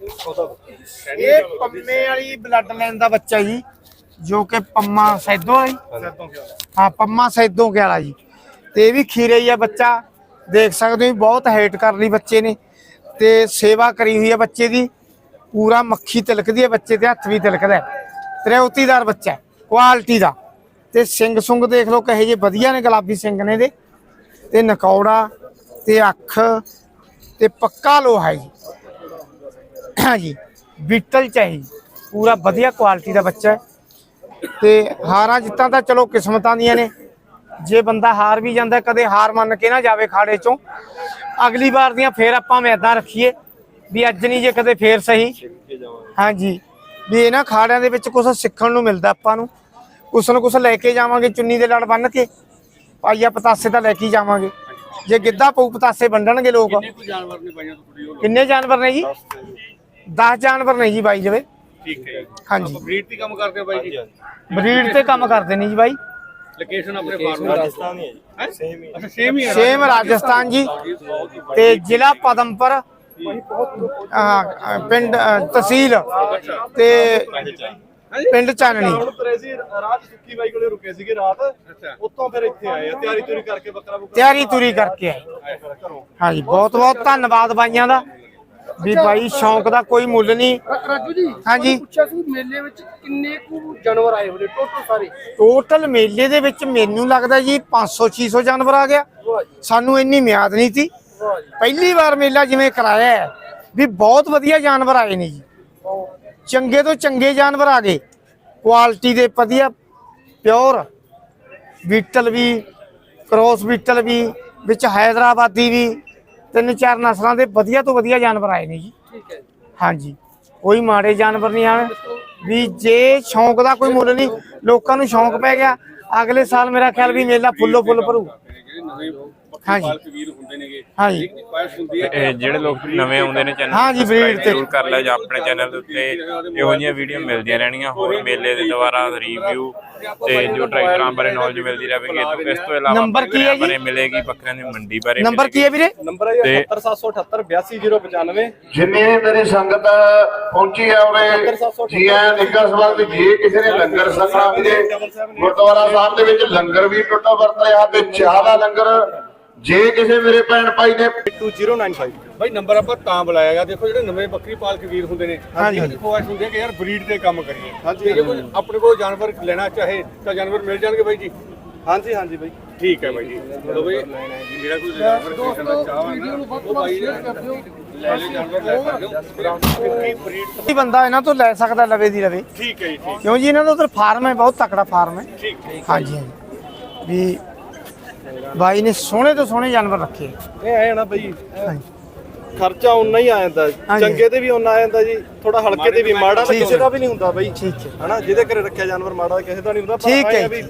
ਇਹ ਪੰਮੇ ਵਾਲੀ blood line ਦਾ ਬੱਚਾ ਜੀ, ਜੋ ਕਿ ਪੰਮਾ ਸੈਦੋਂ ਹੈ ਹਾਂ, ਪੰਮਾ ਸੈਦੋਂ ਕੇ ਜੀ। ਤੇ ਇਹ ਵੀ ਖੀਰੇ ਹੀ ਆ ਬੱਚਾ, ਦੇਖ ਸਕਦੇ ਹੋ ਵੀ ਬਹੁਤ ਹੇਟ ਕਰ ਲਈ ਬੱਚੇ ਨੇ। ਤੇ ਸੇਵਾ ਕਰੀ ਹੋਈ ਹੈ ਬੱਚੇ ਦੀ। ਪੂਰਾ ਮੱਖੀ ਤਿਲਕਦੀ ਹੈ ਬੱਚੇ ਦੇ ਹੱਥ ਵੀ ਤਿਲਕਦਾ ਹੈ। ਤ੍ਰਿਉਤੀਦਾਰ ਬੱਚਾ ਕੁਆਲਿਟੀ ਦਾ। ਤੇ ਸਿੰਘ ਸੁੰਗ ਦੇਖ ਲਓ ਕਹੇ ਜੇ ਵਧੀਆ ਨੇ, ਗੁਲਾਬੀ ਸਿੰਘ ਨੇ ਦੇ ਤੇ ਨਕੌੜਾ, ਤੇ ਅੱਖ, ਤੇ ਪੱਕਾ ਲੋਹਾ ਹੈ ਜੀ। ਹਾਂਜੀ। ਬੀਟਲ ਚਾਹੀ ਪੂਰਾ ਵਧੀਆ ਕੁਆਲਿਟੀ ਦਾ ਬੱਚਾ ਹੈ। ਤੇ ਹਾਰਾਂ ਜਿੱਤਾਂ ਤਾਂ ਚਲੋ ਕਿਸਮਤਾਂ ਦੀਆਂ ਨੇ। ਜੇ ਬੰਦਾ ਹਾਰ ਵੀ ਜਾਂਦਾ ਕਦੇ ਹਾਰ ਮੰਨ ਕੇ ਨਾ ਜਾਵੇ ਖਾੜੇ ਚੋਂ। ਅਗਲੀ ਵਾਰ ਦੀਆਂ ਫੇਰ ਆਪਾਂ ਮੈਦਾਨ ਰੱਖੀਏ ਵੀ ਅੱਜ ਨਹੀਂ ਜੇ ਕਦੇ ਫੇਰ ਸਹੀ। ਹਾਂਜੀ। ਵੀ ਇਹਨਾਂ ਖਾੜਿਆਂ ਦੇ ਵਿੱਚ ਕੁਝ ਸਿੱਖਣ ਨੂੰ ਮਿਲਦਾ ਆਪਾਂ ਨੂੰ। ਕੁਛ ਨਾ ਕੁਛ ਲੈ ਕੇ ਜਾਵਾਂਗੇ ਚੁੰਨੀ ਦੇ ਲੜ ਬੰਨ ਕੇ। ਪਾਈਆ ਪਤਾਸੇ ਤਾਂ ਲੈ ਕੇ ਜਾਵਾਂਗੇ। ਜੇ ਗਿੱਧਾ ਪਊ ਪਤਾਸੇ ਵੰਡਣਗੇ ਲੋਕ। ਕਿੰਨੇ ਜਾਨਵਰ ਨੇ ਜੀ? 10 ਜਾਨਵਰ ਨੇ ਜੀ ਬਾਈ ਜਵੇ। ਠੀਕ ਹੈ ਹਾਂਜੀ। ਬਰੀਡ ਦੀ ਕੰਮ ਕਰਦੇ ਹੋ ਬਾਈ ਜੀ? ਬਰੀਡ ਤੇ ਕੰਮ ਕਰਦੇ ਨੇ ਜੀ ਬਾਈ। ਲੋਕੇਸ਼ਨ ਆਪਣੇ ਫਾਰਮ ਰਾਜਸਥਾਨ ਹੀ ਹੈ ਜੀ। ਸੇਮ ਹੀ ਅੱਛਾ ਸੇਮ ਹੀ ਹੈ। ਸੇਮ ਰਾਜਸਥਾਨ ਜੀ। ਤੇ ਜ਼ਿਲ੍ਹਾ ਪਦਮਪੁਰ। ਅਹ, ਪਿੰਡ ਤਹਿਸੀਲ। ਤੇ ਪਿੰਡ ਚਾਨਣੀ। ਹੁਣ ਤਰੇ ਸੀ ਰਾਤ ਸੁੱਕੀ ਬਾਈ ਕੋਲੇ ਰੁਕੇ ਸੀਗੇ ਰਾਤ। ਅੱਛਾ। ਉੱਥੋਂ ਫਿਰ ਇੱਥੇ ਆਏ ਆ ਤਿਆਰੀ ਤੁਰੀ ਕਰਕੇ ਬੱਕਰਾ ਬੁੱਕਰਾ ਤਿਆਰੀ ਤੁਰੀ ਕਰਕੇ ਆਏ। ਹਾਂਜੀ ਬਹੁਤ ਬਹੁਤ ਧੰਨਵਾਦ ਬਾਈਆਂ ਦਾ। ਵੀ ਬਾਈ ਸ਼ੌਂਕ ਦਾ ਕੋਈ ਮੁੱਲ ਨਹੀਂ। ਰਾਜੂ ਜੀ ਹਾਂਜੀ। ਪੁੱਛਿਆ ਸੀ ਮੇਲੇ ਵਿੱਚ ਕਿੰਨੇ ਕੁ ਜਾਨਵਰ ਆਏ ਹੋਣੇ ਟੋਟਲ ਸਾਰੇ? ਟੋਟਲ ਮੇਲੇ ਦੇ ਵਿੱਚ ਮੈਨੂੰ ਲੱਗਦਾ ਜੀ 500 600 ਜਾਨਵਰ ਆ ਗਿਆ। ਸਾਨੂੰ ਇੰਨੀ ਮਿਆਦ ਨਹੀਂ ਸੀ। ਪਹਿਲੀ ਵਾਰ ਮੇਲਾ ਜਿਵੇਂ ਕਰਾਇਆ ਹੈ ਵੀ ਬਹੁਤ ਵਧੀਆ ਜਾਨਵਰ ਆਏ ਨੇ ਜੀ। ਚੰਗੇ ਤੋਂ ਚੰਗੇ ਜਾਨਵਰ ਆ ਗਏ। ਕੁਆਲਿਟੀ ਦੇ ਵਧੀਆ ਪਿਓਰ ਬੀਟਲ ਵੀ ਕ੍ਰੋਸ ਬੀਟਲ ਵੀ ਵਿੱਚ ਹੈਦਰਾਬਾਦੀ ਵੀ। ਤਿੰਨ ਚਾਰ ਨਸਲਾਂ ਦੇ ਵਧੀਆ ਤੋਂ ਵਧੀਆ ਜਾਨਵਰ ਆਏ ਨੇ ਜੀ। ਠੀਕ ਹੈ ਹਾਂਜੀ। ਕੋਈ ਮਾੜੇ ਜਾਨਵਰ ਨਹੀਂ ਆਣ ਵੀ ਜੇ ਸ਼ੌਂਕ ਦਾ ਕੋਈ ਮੁੱਲ ਨਹੀਂ ਲੋਕਾਂ ਨੂੰ ਸ਼ੌਂਕ ਪੈ ਗਿਆ ਅਗਲੇ ਸਾਲ ਮੇਰਾ ਖਿਆਲ ਵੀ ਮੇਲਾ ਫੁੱਲੋ ਫੁੱਲ ਭਰੂ ਹਾਂਜੀ। ਪਾਲਕ ਵੀਰ ਹੁੰਦੇ ਨੇਗੇ ਹਾਂਜੀ ਪਾਇਸ ਹੁੰਦੀ ਹੈ ਇਹ ਜਿਹੜੇ ਲੋਕ ਨਵੇਂ ਆਉਂਦੇ ਨੇ ਚੈਨਲ ਹਾਂ ਜੀ, breed ਤੇ। ਜ਼ਰੂਰ ਕਰ ਲਿਆ ਜਾਂ ਆਪਣੇ ਚੈਨਲ ਦੇ ਉੱਤੇ ਇਹੋ ਜਿਹੀਆਂ ਵੀਡੀਓ ਮਿਲਦੀਆਂ ਰਹਿਣਗੀਆਂ ਹੋਰ ਮੇਲੇ ਦੇ ਦੁਆਰਾ ਰਿਵਿਊ ਤੇ ਜੋ ਟਰੈਕਟਰਾਂ ਬਾਰੇ ਨੌਲੇਜ ਮਿਲਦੀ ਰਹੇਗੀ ਇਸ ਤੋਂ ਇਲਾਵਾ ਨੰਬਰ ਕੀ ਹੈ ਜੀ? ਬਾਰੇ ਮਿਲੇਗੀ ਬੱਕਰੀਆਂ ਦੀ ਮੰਡੀ ਬਾਰੇ ਨੰਬਰ ਕੀ ਹੈ ਵੀਰੇ ਨੰਬਰ ਹੈ ਤੇ- 77778 82095 ਜਿੰਨੀ ਵੀ ਮੇਰੀ ਸੰਗਤ ਪਹੁੰਚੀ ਆ ਉਰੇ ਜੀ ਆਇਆਂ ਨਿੱਘਾ ਸਵਾਗਤ ਜੇ ਕਿਸੇ ਨੇ ਲੰਗਰ ਛਕਣਾ ਵੀਰੇ ਗੁਰਦੁਆਰਾ ਸਾਹਿਬ ਦੇ ਵਿੱਚ ਲੰਗਰ ਵੀ ਟੁੱਟਾ ਵਰਤ ਰਿਹਾ ਤੇ ਚਾਹ ਦਾ ਲੰਗਰ ਜੇ ਕਿਸੇ ਮੇਰੇ ਭੈਣ ਭਾਈ ਨੇ 2095 ਬਾਈ ਨੰਬਰ ਆਪਾਂ ਤਾਂ ਬੁਲਾਇਆ ਗਿਆ। ਦੇਖੋ ਜਿਹੜੇ ਨਵੇਂ ਬੱਕਰੀ ਪਾਲਕ ਵੀਰ ਹੁੰਦੇ ਨੇ ਹਾਂਜੀ। ਦੀ ਖੁਆਇਸ਼ ਹੁੰਦੀ ਹੈ ਕਿ ਯਾਰ ਬਰੀਡ ਤੇ ਕੰਮ ਕਰੀਏ। ਹਾਂਜੀ, ਜੇ ਕੋਈ ਆਪਣੇ ਕੋਲ ਜਾਨਵਰ ਲੈਣਾ ਚਾਹੇ ਤਾਂ ਜਾਨਵਰ ਮਿਲ ਜਾਣਗੇ ਬਾਈ ਜੀ। ਹਾਂਜੀ ਹਾਂਜੀ ਬਾਈ। ਠੀਕ ਹੈ ਬਾਈ ਜੀ। ਚਲੋ ਬਾਈ ਜਿਹੜਾ ਕੋਈ ਜਾਨਵਰ ਖਰੀਦਣ ਦਾ ਚਾਹ ਹੈ ਨਾ ਉਹ ਬਾਈ ਸ਼ੇਅਰ ਕਰ ਦਿਓ। ਲੈ ਲੈ ਜਾਨਵਰ ਲੈ ਸਕਦੇ ਹੋ। ਕਿੰਨੀ ਬਰੀਡ ਕੋਈ ਬੰਦਾ ਇਹਨਾਂ ਤੋਂ ਲੈ ਸਕਦਾ ਲਵੇ ਦੀ ਲਵੇ। ਠੀਕ ਹੈ ਜੀ ਠੀਕ। ਕਿਉਂ ਜੀ ਇਹਨਾਂ ਦਾ ਉਧਰ ਫਾਰਮ ਹੈ ਬਹੁਤ ਤਕੜਾ ਫਾਰਮ ਹੈ। ਠੀਕ ਹੈ ਹਾਂਜੀ ਹਾਂਜੀ। ਵੀ ਬਾਈ ਨੇ ਸੋਹਣੇ ਤੋਂ ਸੋਹਣੇ ਜਾਨਵਰ ਰੱਖੇ। ਇਹ ਆਏ ਨਾ ਬਾਈ। ਖਰਚਾ ਉਨਾ ਹੀ ਆ ਜਾਂਦਾ। ਹਾਂਜੀ। ਚੰਗੇ ਤੇ ਵੀ ਉਨਾ ਆ ਜਾਂਦਾ ਜੀ ਥੋੜਾ ਹਲਕੇ ਤੇ ਵੀ ਮਾੜਾ ਤਾਂ ਠੀਕ ਕਿਸੇ ਹੈ। ਦਾ ਵੀ ਨਹੀਂ ਹੁੰਦਾ ਬਾਈ। ਠੀਕ ਹੈ। ਹਨਾ ਜਿਹਦੇ ਘਰੇ ਰੱਖਿਆ ਜਾਨਵਰ ਮਾੜਾ ਕਿਸੇ ਦਾ ਨਹੀਂ ਹੁੰਦਾ ਪਰ ਠੀਕ ਆਏਂ ਹੈ। ਵੀ